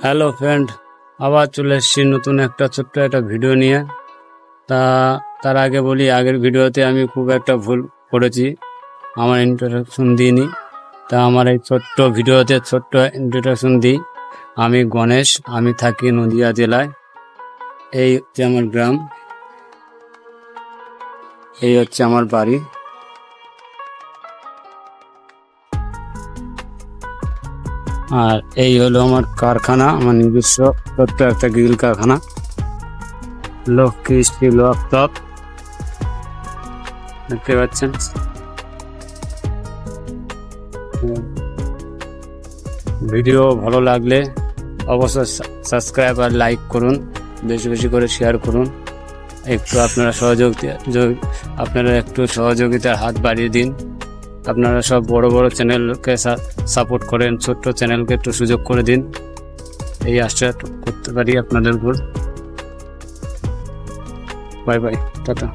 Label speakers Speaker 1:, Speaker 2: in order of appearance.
Speaker 1: Hello friend আবার চলে এসেছি নতুন একটা ছোট্ট একটা ভিডিও নিয়ে। তা, তার আগে বলি, আগের ভিডিওতে আমি খুব একটা ভুল করেছি। আমার ইন্ট্রোডাকশন দিইনি। তা আমার এই ছোট্ট ভিডিওতে ছোট্ট ইন্ট্রোডাকশন দিই। আমি গণেশ, আমি থাকি নদিয়া জেলায়। এই হচ্ছে আমার গ্রাম। এই হচ্ছে আমার বাড়ি। আর এই হলো আমার কারখানা, আমার নিজস্ব ছোট্ট একটা গ্রিল কারখানা। লক্ষ্মী স্টিল দেখতে পাচ্ছেন? ভিডিও ভালো লাগলে অবশ্যই সাবস্ক্রাইব আর লাইক করুন, বেশি বেশি করে শেয়ার করুন। একটু আপনারা সহযোগিতা আপনারা একটু সহযোগিতার হাত বাড়িয়ে দিন। আপনারা সব বড় বড় চ্যানেলকে সাপোর্ট করেন, ছোট্ট চ্যানেলকে একটু সুযোগ করে দিন। এই আশা করতে পারি আপনাদের উপর। Bye bye tata.